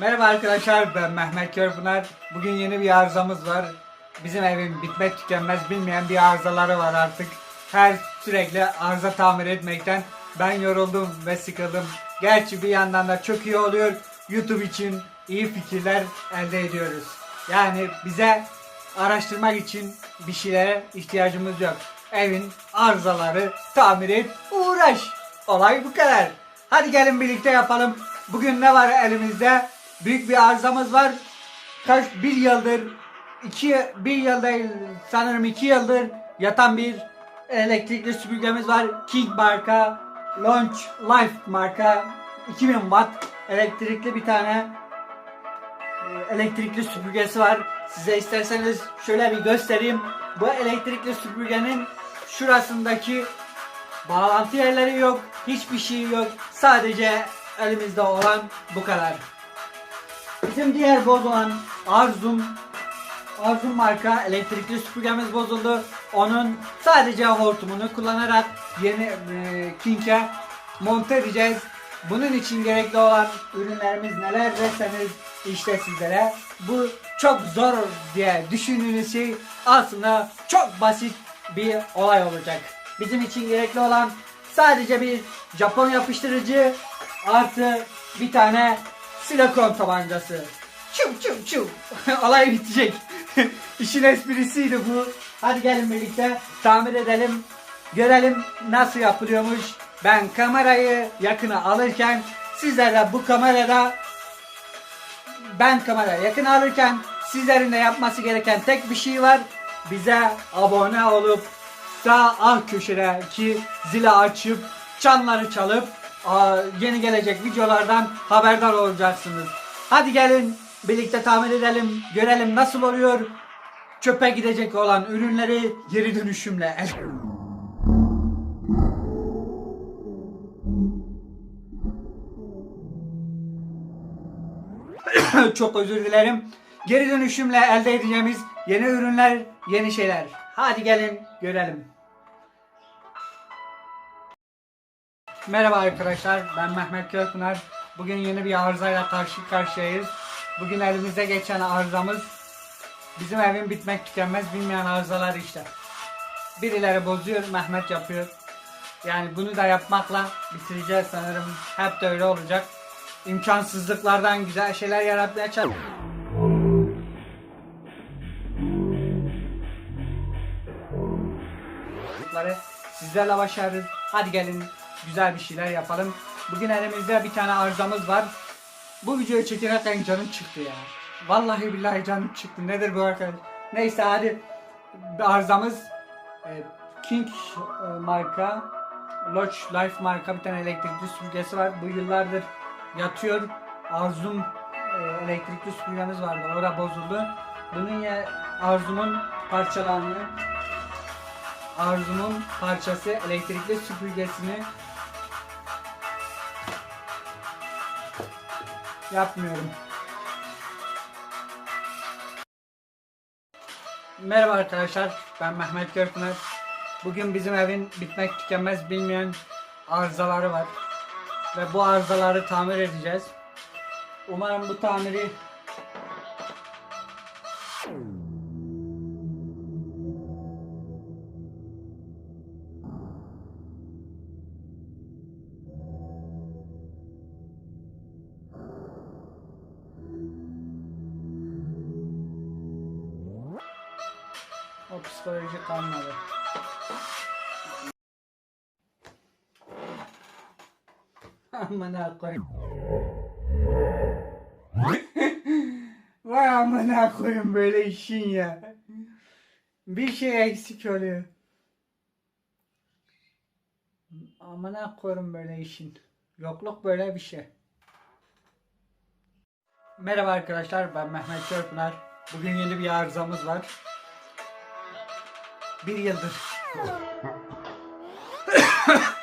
Merhaba arkadaşlar ben Mehmet Körpınar. Bugün yeni bir arızamız var. Bizim evin bitmek tükenmez bilmeyen bir arızaları var artık. Her sürekli arıza tamir etmekten ben yoruldum ve sıkıldım. Gerçi bir yandan da çok iyi oluyor. YouTube için iyi fikirler elde ediyoruz. Yani bize araştırmak için bir şeylere ihtiyacımız yok. Evin arızaları tamir et, uğraş. Olay bu kadar. Hadi gelin birlikte yapalım. Bugün ne var elimizde? Büyük bir arızamız var. Kaç bir yıldır, iki bir yıl değil sanırım iki yıldır yatan bir elektrikli süpürgemiz var. King marka, Launch Life marka 2000 watt elektrikli bir tane e, elektrikli süpürgesi var. Size isterseniz şöyle bir göstereyim. Bu elektrikli süpürgenin şurasındaki bağlantı yerleri yok. Hiçbir şey yok. Sadece elimizde olan bu kadar. Bizim diğer bozulan Arzum Arzum marka elektrikli süpürgemiz bozuldu. Onun sadece hortumunu kullanarak yeni e, King'e monte edeceğiz. Bunun için gerekli olan ürünlerimiz neler derseniz işte sizlere bu çok zor diye düşündüğünüz şey aslında çok basit bir olay olacak. Bizim için gerekli olan sadece bir Japon yapıştırıcı artı bir tane silikon tabancası. Çum çum çum. olay bitecek. İşin esprisiydi bu. Hadi gelin birlikte tamir edelim. Görelim nasıl yapılıyormuş. Ben kamerayı yakına alırken sizler de bu kamerada ben kamerayı yakın alırken sizlerin de yapması gereken tek bir şey var. Bize abone olup sağ alt köşedeki zili açıp çanları çalıp yeni gelecek videolardan haberdar olacaksınız. Hadi gelin birlikte tamir edelim. Görelim nasıl oluyor. Çöpe gidecek olan ürünleri geri dönüşümle Çok özür dilerim. Geri dönüşümle elde edeceğimiz yeni ürünler, yeni şeyler. Hadi gelin görelim. Merhaba arkadaşlar, ben Mehmet Gökpınar. Bugün yeni bir arızayla karşı karşıyayız. Bugün elimize geçen arızamız bizim evin bitmek tükenmez bilmeyen arızalar işte. Birileri bozuyor, Mehmet yapıyor. Yani bunu da yapmakla bitireceğiz sanırım. Hep de öyle olacak. İmkansızlıklardan güzel şeyler yaratmaya çalışıyoruz. Sizlerle başarırız. Hadi gelin güzel bir şeyler yapalım. Bugün elimizde bir tane arızamız var. Bu videoyu çekerken canım çıktı ya. Vallahi billahi canım çıktı. Nedir bu arkadaş? Neyse hadi arızamız e, King e, marka Lodge Life marka bir tane elektrikli süpürgesi var. Bu yıllardır yatıyor. Arzum e, elektrikli süpürgemiz vardı. Orada bozuldu. Bunun ya Arzum'un parçalarını Arzum'un parçası elektrikli süpürgesini yapmıyorum. Merhaba arkadaşlar, ben Mehmet Görpınar. Bugün bizim evin bitmek tükenmez bilmeyen arızaları var. Ve bu arızaları tamir edeceğiz. Umarım bu tamiri psikoloji kalmadı. Amına koyayım. Vay amına koyayım böyle işin ya. Bir şey eksik oluyor. Amına koyayım böyle işin. Yokluk böyle bir şey. Merhaba arkadaşlar ben Mehmet Çörpınar. Bugün yeni bir arızamız var. Bir yıldır